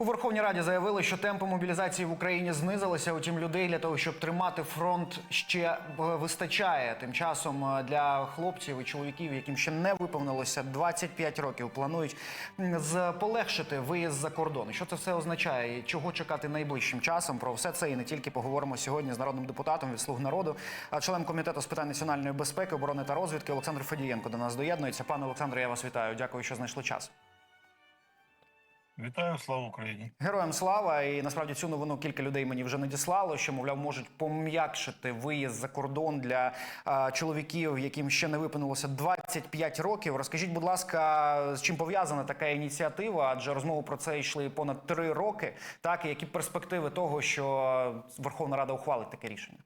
У Верховній Раді заявили, що темпи мобілізації в Україні знизилися. Утім, людей для того, щоб тримати фронт, ще е, вистачає. Тим часом е, для хлопців і чоловіків, яким ще не виповнилося 25 років, планують полегшити виїзд за кордон. Що це все означає? І чого чекати найближчим часом? Про все це і не тільки поговоримо сьогодні з народним депутатом від слуг народу, а членом комітету з питань національної безпеки, оборони та розвідки Олександр Федієнко до нас доєднується. Пане Олександре, я вас вітаю. Дякую, що знайшли час. Вітаю, слава Україні. Героям слава, і насправді цю новину кілька людей мені вже надіслало, що мовляв можуть пом'якшити виїзд за кордон для а, чоловіків, яким ще не виповнилося 25 років. Розкажіть, будь ласка, з чим пов'язана така ініціатива? Адже розмови про це йшли понад три роки. Так і які перспективи того, що Верховна Рада ухвалить таке рішення?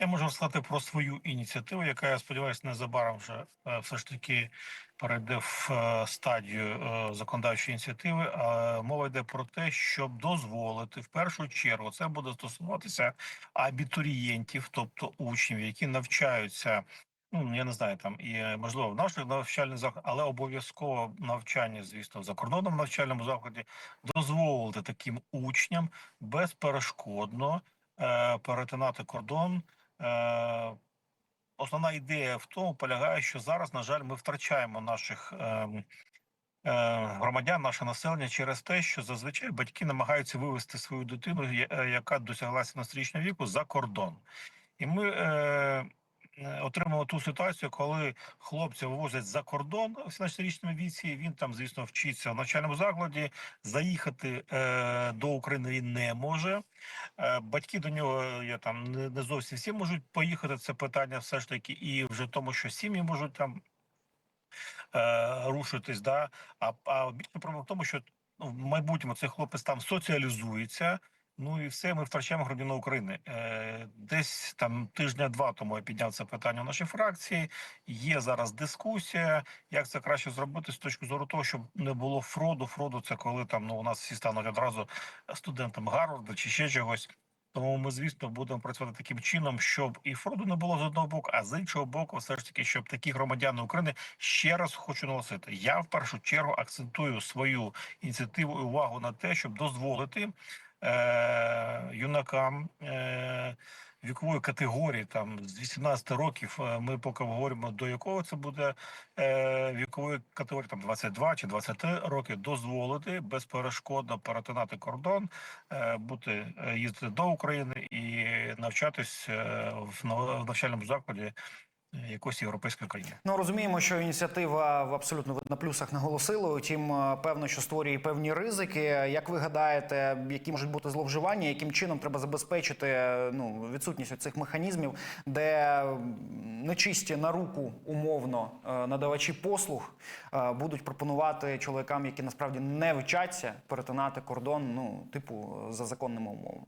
Я можу сказати про свою ініціативу, яка я сподіваюся незабаром вже е, все ж таки перейде в е, стадію е, законодавчої ініціативи. А мова йде про те, щоб дозволити в першу чергу це буде стосуватися абітурієнтів, тобто учнів, які навчаються. Ну я не знаю, там і е, можливо в наших навчальних закладах, але обов'язково навчання, звісно, в закордонному навчальному закладі дозволити таким учням безперешкодно е, перетинати кордон. Основна ідея в тому полягає, що зараз, на жаль, ми втрачаємо наших ем, е, громадян, наше населення через те, що зазвичай батьки намагаються вивести свою дитину, е, яка досягла 17-річного віку, за кордон. І ми е, отримали ту ситуацію, коли хлопця вивозять за кордон в 17-річному віці. Він там, звісно, вчиться в навчальному закладі. Заїхати е, до України він не може. Е, Батьки до нього я там не, не зовсім всі можуть поїхати. Це питання все ж таки, і вже тому, що сім'ї можуть там е, рушитись. Да? А, а більше проблема в тому, що ну, в майбутньому цей хлопець там соціалізується. Ну і все, ми втрачаємо громадянина України. Е, десь там тижня-два тому я підняв це питання в нашій фракції. Є зараз дискусія, як це краще зробити з точки зору того, щоб не було фроду. Фроду це коли там ну у нас всі стануть одразу студентами Гарварда чи ще чогось. Тому ми, звісно, будемо працювати таким чином, щоб і фроду не було з одного боку, а з іншого боку, все ж таки, щоб такі громадяни України ще раз хочу наголосити. Я в першу чергу акцентую свою ініціативу і увагу на те, щоб дозволити юнакам е, вікової категорії, там з 18 років. е, Ми поки говоримо до якого це буде е, вікової категорії, там 22 чи 23 роки, дозволити безперешкодно перетинати кордон, е, бути е, їздити до України і навчатись е, в нав- навчальному закладі е, якоїсь європейської країни. Ну розуміємо, що ініціатива в абсолютно на плюсах наголосила. Утім, е, певно, що створює певні ризики. Як ви гадаєте, які можуть бути зловживання, яким чином треба забезпечити е, ну відсутність цих механізмів, де нечисті на руку умовно е, надавачі послуг е, будуть пропонувати чоловікам, які насправді не вчаться перетинати кордон, ну типу за законними умовами.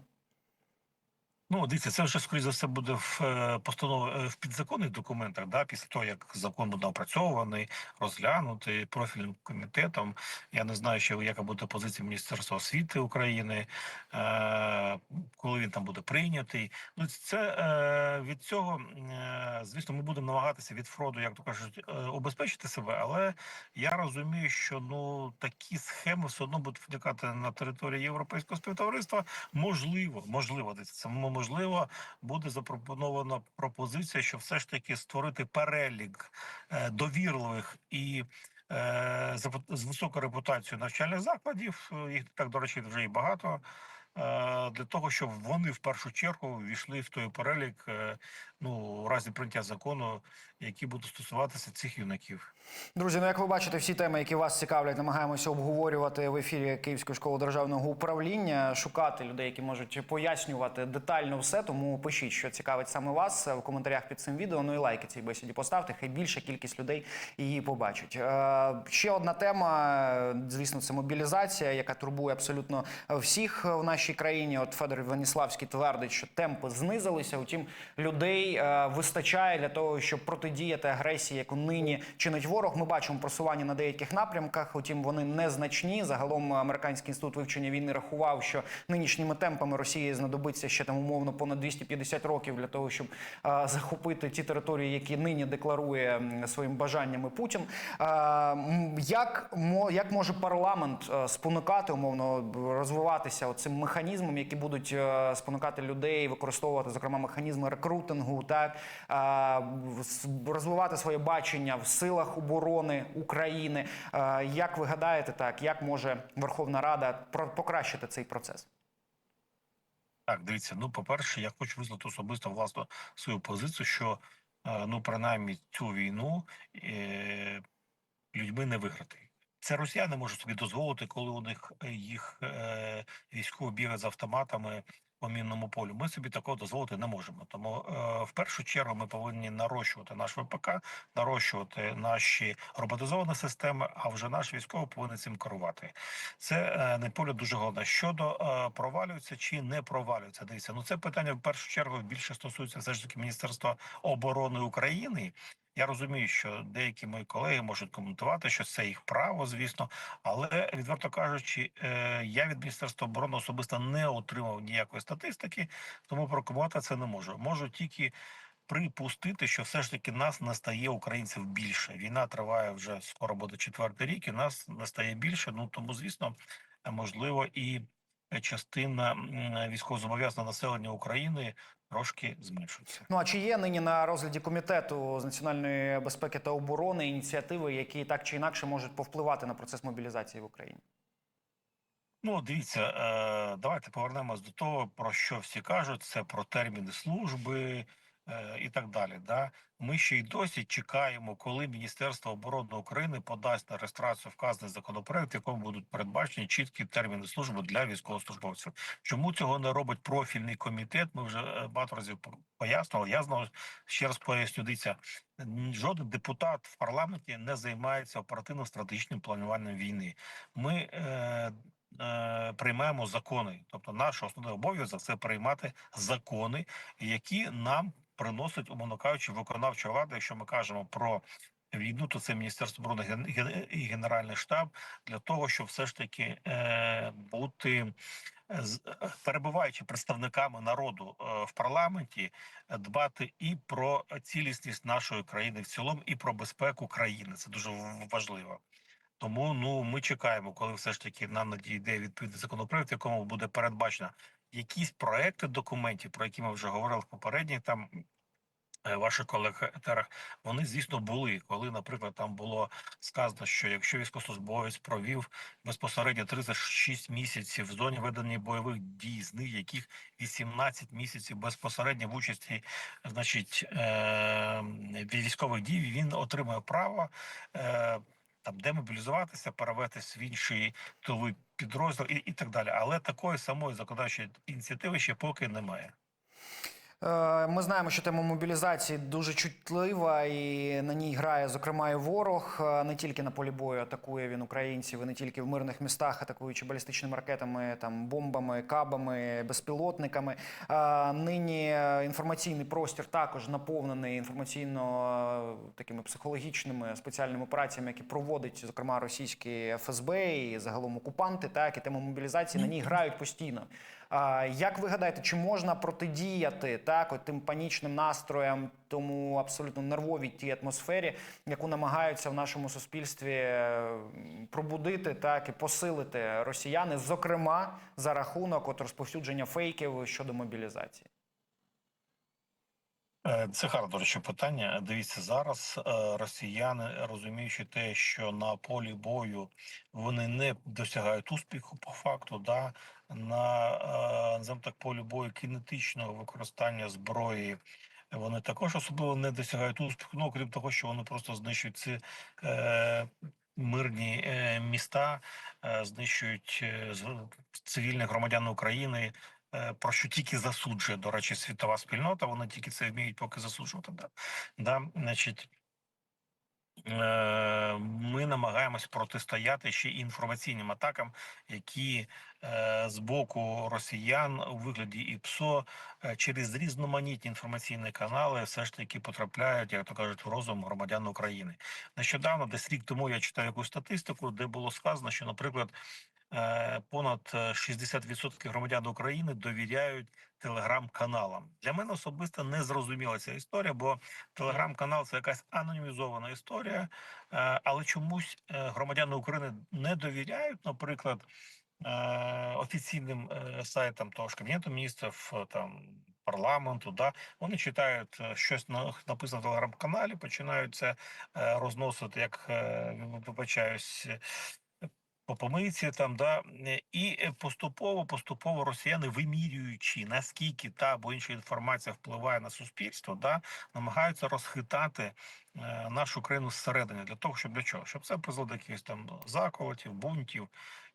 Ну, дивіться, це вже скоріше за все буде в е, постанов е, в підзаконних документах, да, після того як закон буде опрацьований, розглянутий профільним комітетом. Я не знаю, ще яка буде позиція Міністерства освіти України, е, коли він там буде прийнятий. Ну це е, від цього, е, звісно, ми будемо намагатися від фроду, як то кажуть, е, обезпечити себе, але я розумію, що ну такі схеми все одно будуть виникати на території європейського співтовариства. Можливо, можливо, десь це можливо буде запропонована пропозиція, що все ж таки створити перелік е, довірливих і. е, з високою репутацією навчальних закладів, їх так до речі вже і багато. Е, Для того щоб вони в першу чергу війшли в той перелік, е, ну у разі прийняття закону, які будуть стосуватися цих юнаків. Друзі, ну як ви бачите, всі теми, які вас цікавлять, намагаємося обговорювати в ефірі Київської школи державного управління, шукати людей, які можуть пояснювати детально все. Тому пишіть, що цікавить саме вас в коментарях під цим відео. Ну і лайки цій бесіді поставте. Хай більша кількість людей її побачить. Е, ще одна тема, звісно, це мобілізація, яка турбує абсолютно всіх в нашій країні. От Федор Ваніславський твердить, що темпи знизилися. Утім, людей е, вистачає для того, щоб протидіяти агресії, яку нині чинить ворог. Ми бачимо просування на деяких напрямках. Утім, вони незначні. Загалом американський інститут вивчення війни рахував, що нинішніми темпами Росії знадобиться ще там умовно понад 250 років для того, щоб е, захопити ті території, які нині декларує своїм бажаннями Путін. Е, як як може парламент спонукати умовно розвиватися цим механізмом, які будуть е, спонукати людей використовувати зокрема механізми рекрутингу, так е, розвивати своє бачення в силах оборони України. Е, Як ви гадаєте, так як може Верховна Рада про- покращити цей процес? Так, дивіться. Ну, по-перше, я хочу висловити особисто власну свою позицію, що ну, принаймні, цю війну е, людьми не виграти. Це росіяни можуть собі дозволити, коли у них е, їх е, військові бігають з автоматами по мінному полю. Ми собі такого дозволити не можемо. Тому е, в першу чергу ми повинні нарощувати наш ВПК, нарощувати наші роботизовані системи. А вже наш військовий повинен цим керувати. Це е, на полі дуже головне. Щодо е, провалюється чи не провалюється, дивіться. Ну це питання в першу чергу більше стосується все ж таки Міністерства оборони України. Я розумію, що деякі мої колеги можуть коментувати, що це їх право, звісно, але відверто кажучи, е, я від міністерства оборони особисто не отримав ніякої статистики, тому прокоментувати це не можу. Можу тільки припустити, що все ж таки нас не стає українців більше. Війна триває вже скоро буде четвертий рік, і нас не стає більше. Ну тому, звісно, можливо, і частина військовозобов'язаного населення України трошки зменшуються. Ну а чи є нині на розгляді комітету з національної безпеки та оборони ініціативи, які так чи інакше можуть повпливати на процес мобілізації в Україні? Ну, дивіться, е, давайте повернемось до того, про що всі кажуть: це про терміни служби і так далі. Да? Ми ще й досі чекаємо, коли Міністерство оборони України подасть на реєстрацію вказаний законопроект, в якому будуть передбачені чіткі терміни служби для військовослужбовців. Чому цього не робить профільний комітет? Ми вже е, багато разів пояснювали. Я знову ще раз поясню. Дивіться, жоден депутат в парламенті не займається оперативним стратегічним плануванням війни. Ми е, е, приймаємо закони. Тобто, наш основний обов'язок це приймати закони, які нам приносить, умовно кажучи, виконавча влада. Якщо ми кажемо про війну, то це Міністерство оборони і Генеральний штаб для того, щоб все ж таки е, бути. з- е, Перебуваючи представниками народу е, в парламенті, е, дбати і про цілісність нашої країни в цілому, і про безпеку країни. Це дуже важливо. Тому ну ми чекаємо, коли все ж таки нам надійде відповідний законопроект, в якому буде передбачено якісь проекти документів, про які ми вже говорили в попередніх там. е, Ваших колег етерах вони звісно були, коли, наприклад, там було сказано, що якщо військовослужбовець провів безпосередньо 36 місяців в зоні ведення бойових дій, з них яких 18 місяців безпосередньо в участі, значить е- військових дій, він отримує право е- там демобілізуватися, перевестись в інший тиловий підрозділ і, і так далі. Але такої самої законодавчої ініціативи ще поки немає. Е, Ми знаємо, що тема мобілізації дуже чутлива, і на ній грає зокрема і ворог. Е, Не тільки на полі бою атакує він українців, і не тільки в мирних містах, атакуючи балістичними ракетами, там бомбами, кабами, безпілотниками. Е, Нині інформаційний простір також наповнений інформаційно такими психологічними спеціальними операціями, які проводить зокрема російські ФСБ і загалом окупанти. Так і тема мобілізації на ній грають постійно. Як ви гадаєте, чи можна протидіяти так, от тим панічним настроям, тому абсолютно нервовій тій атмосфері, яку намагаються в нашому суспільстві е, пробудити так і посилити росіяни, зокрема за рахунок от розповсюдження фейків щодо мобілізації? Е, Це гарне, до речі, питання. Дивіться, зараз е, росіяни, розуміючи те, що на полі бою вони не досягають успіху по факту, да, на е, називаємо так полі бою кінетичного використання зброї. Вони також особливо не досягають успіху. Ну, окрім того, що вони просто знищують ці е, мирні е, міста, е, знищують е, цивільних громадян України, е, про що тільки засуджує, до речі, світова спільнота. Вони тільки це вміють поки засуджувати. Да. Да, значить, ми намагаємось протистояти ще інформаційним атакам, які е, з боку росіян у вигляді ІПСО е, через різноманітні інформаційні канали все ж таки потрапляють, як то кажуть, в розум громадян України. Нещодавно, десь рік тому, я читав якусь статистику, де було сказано, що, наприклад, е, понад е, 60% громадян України довіряють телеграм-каналам. Для мене особисто не зрозуміла ця історія, бо телеграм-канал це якась анонімізована історія, е, але чомусь е, громадяни України не довіряють, наприклад, е, офіційним е, сайтам того ж кабінету міністрів е, там. Парламенту, да вони читають е, щось на написано в телеграм-каналі, починають це е, розносити, як е, вибачаюсь, е, по помийці там, да е, і е, поступово, поступово росіяни, вимірюючи наскільки та або інша інформація впливає на суспільство, да намагаються розхитати нашу країну зсередини для того, щоб для чого? Щоб це призвело до якихось там заколотів, бунтів,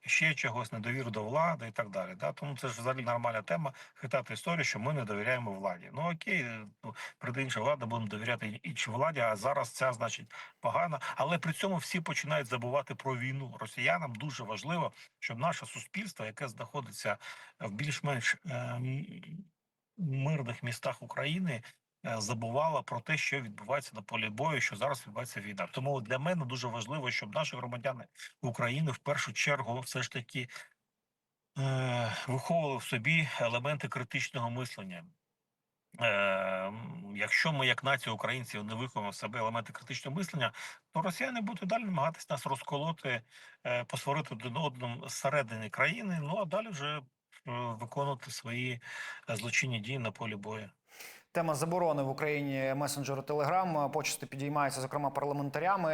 ще чогось, недовіру до влади і так далі. Да? Тому це ж взагалі нормальна тема хитати історію, що ми не довіряємо владі. Ну окей, е, ну, прийде інша влада, будемо довіряти ін- іншій владі. А зараз ця значить погана. Але при цьому всі починають забувати про війну. Росіянам дуже важливо, щоб наше суспільство, яке знаходиться в більш-менш е, мирних містах України. Е, Забувала про те, що відбувається на полі бою, що зараз відбувається війна. Тому для мене дуже важливо, щоб наші громадяни України в першу чергу все ж таки е, виховували в собі елементи критичного мислення. Е, якщо ми, як нація українців, не виховуємо в себе елементи критичного мислення, то росіяни будуть далі намагатись нас розколоти, е, посварити один одному зсередини країни. Ну а далі вже е, виконувати свої е, злочинні дії на полі бою. Тема заборони в Україні месенджеру Телеграм почасти підіймається, зокрема парламентарями.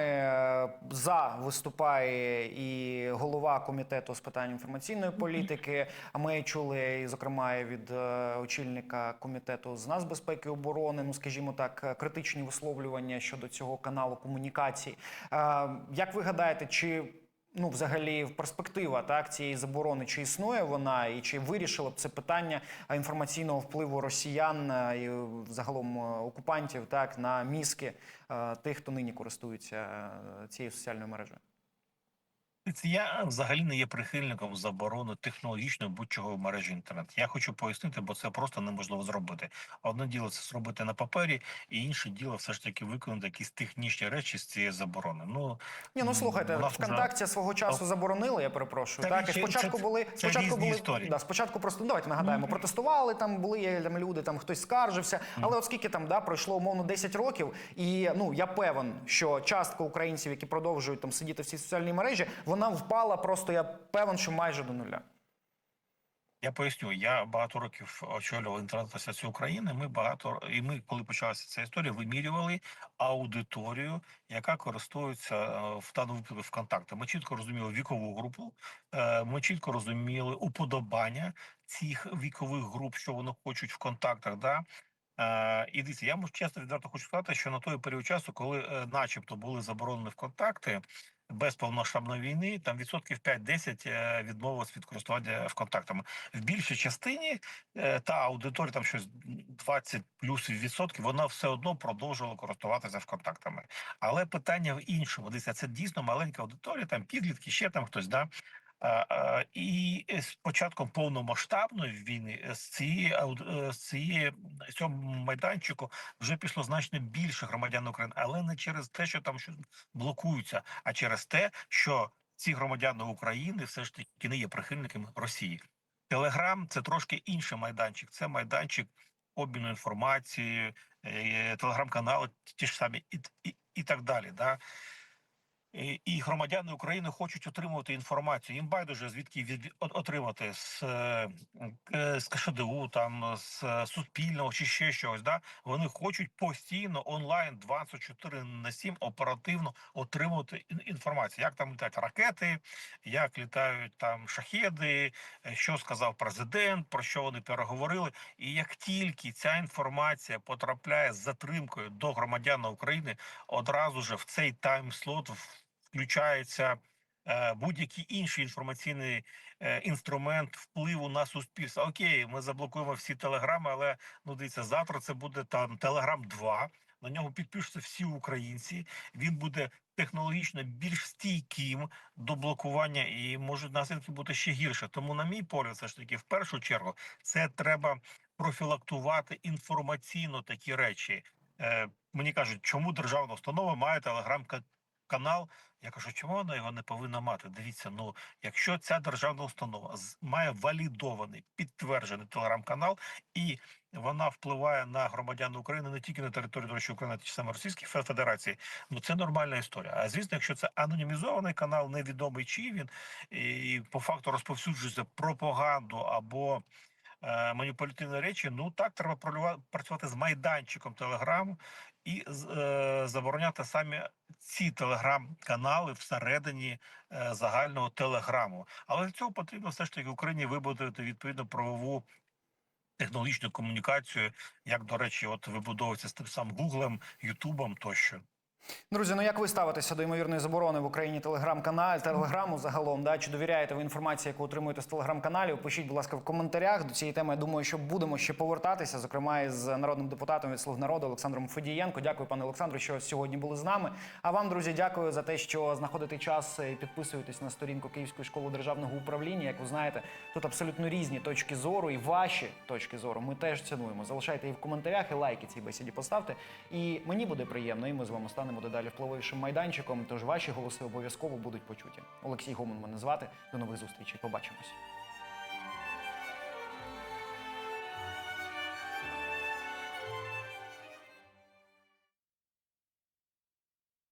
За виступає і голова комітету з питань інформаційної політики. А ми чули, і, зокрема, від е, очільника комітету з нацбезпеки і оборони. Ну, скажімо так, критичні висловлювання щодо цього каналу комунікацій. Е, Як ви гадаєте, чи ну, взагалі, перспектива так цієї заборони, чи існує вона, і чи вирішила б це питання інформаційного впливу росіян і е, загалом е, окупантів так на мізки е, тих, хто нині користується цією соціальною мережею? Я взагалі не є прихильником заборони технологічної будь-чого в мережі інтернет. Я хочу пояснити, бо це просто неможливо зробити. Одне діло це зробити на папері, і інше діло все ж таки виконати якісь технічні речі з цієї заборони. Ну Ні, ну слухайте, ВКонтакті свого часу заборонили, я перепрошую. Це так, і спочатку це- були це спочатку різні були історії. да, спочатку просто ну, давайте нагадаємо, Ну, протестували там, були є там люди, там хтось скаржився. Але от скільки там да пройшло умовно 10 років, і ну я певен, що частка українців, які продовжують там сидіти в цій соціальній мережі, вона впала просто. Я певен, що майже до нуля. Я поясню, я багато років очолював інтернет асоціацію України. Ми багато і ми, коли почалася ця історія, вимірювали аудиторію, яка користується е, в даному випадку ВКонтакте. Ми чітко розуміли вікову групу, е, ми чітко розуміли уподобання цих вікових груп, що вони хочуть в контактах. Да? Е, і дивіться, я можу чесно відверто хочу сказати, що на той період часу, коли, начебто, були заборонені ВКонтакти, без повномасштабної війни там відсотків 5-10 е, відмовилось від користування ВКонтактами. В більшій частині е, та аудиторія, там щось 20 плюс відсотків, вона все одно продовжувала користуватися ВКонтактами. Але питання в іншому. Десь це дійсно маленька аудиторія, там підлітки, ще там хтось, да. А, а, І з початком повномасштабної війни е, з цієї е, з цієї з цього майданчику вже пішло значно більше громадян України, але не через те, що там щось блокуються, а через те, що ці громадяни України все ж таки не є прихильниками Росії. Телеграм це трошки інший майданчик. Це майданчик обміну інформацією, е, телеграм-канали ті ж самі і, і, і так далі. Да? І, громадяни України хочуть отримувати інформацію. Їм байдуже звідки від отримати з, е, е, з КШДУ, там з е, Суспільного чи ще щось. Да вони хочуть постійно онлайн 24 на 7 оперативно отримувати інформацію. Як там літають ракети, як літають там шахеди, що сказав президент, про що вони переговорили. І як тільки ця інформація потрапляє з затримкою до громадян України, одразу ж в цей тайм-слот в- включається е, будь-який інший інформаційний е, інструмент впливу на суспільство. Окей, ми заблокуємо всі телеграми, але ну дивіться, завтра це буде там Телеграм 2 на нього підпишуться всі українці. Він буде технологічно більш стійким до блокування і можуть наслідки бути ще гірше. Тому, на мій погляд, все ж таки, в першу чергу, це треба профілактувати інформаційно такі речі. Е, мені кажуть, чому державна установа має телеграм-канал? Я кажу, чому вона його не повинна мати? Дивіться, ну якщо ця державна установа має валідований, підтверджений телеграм-канал, і вона впливає на громадян України не тільки на території до речі, України, а ті саме Російської Федерації, ну це нормальна історія. А звісно, якщо це анонімізований канал, невідомий чий він і по факту розповсюджується пропаганду або е, маніпулятивні речі, ну так треба працювати з майданчиком Телеграму і е, забороняти самі ці телеграм-канали всередині е, загального телеграму. Але для цього потрібно все ж таки Україні вибудувати відповідно правову. Технологічну комунікацію, як до речі, от вибудовується з тим самим Гуглем, Ютубом тощо. Друзі, ну як ви ставитеся до ймовірної заборони в Україні телеграм-каналу, телеграму загалом? Да? Чи довіряєте ви інформації, яку отримуєте з телеграм-каналів? Пишіть, будь ласка, в коментарях. До цієї теми я думаю, що будемо ще повертатися, зокрема із народним депутатом від Слуг народу Олександром Федієнко. Дякую, пане Олександру, що сьогодні були з нами. А вам, друзі, дякую за те, що знаходите час і підписуєтесь на сторінку Київської школи державного управління. Як ви знаєте, тут абсолютно різні точки зору, і ваші точки зору ми теж цінуємо. Залишайте їх в коментарях і лайки цій бесіді поставте. І мені буде приємно, і ми з вами станемо дедалі впливовішим майданчиком. Тож ваші голоси обов'язково будуть почуті. Олексій Гомон мене звати. До нових зустрічей. Побачимось.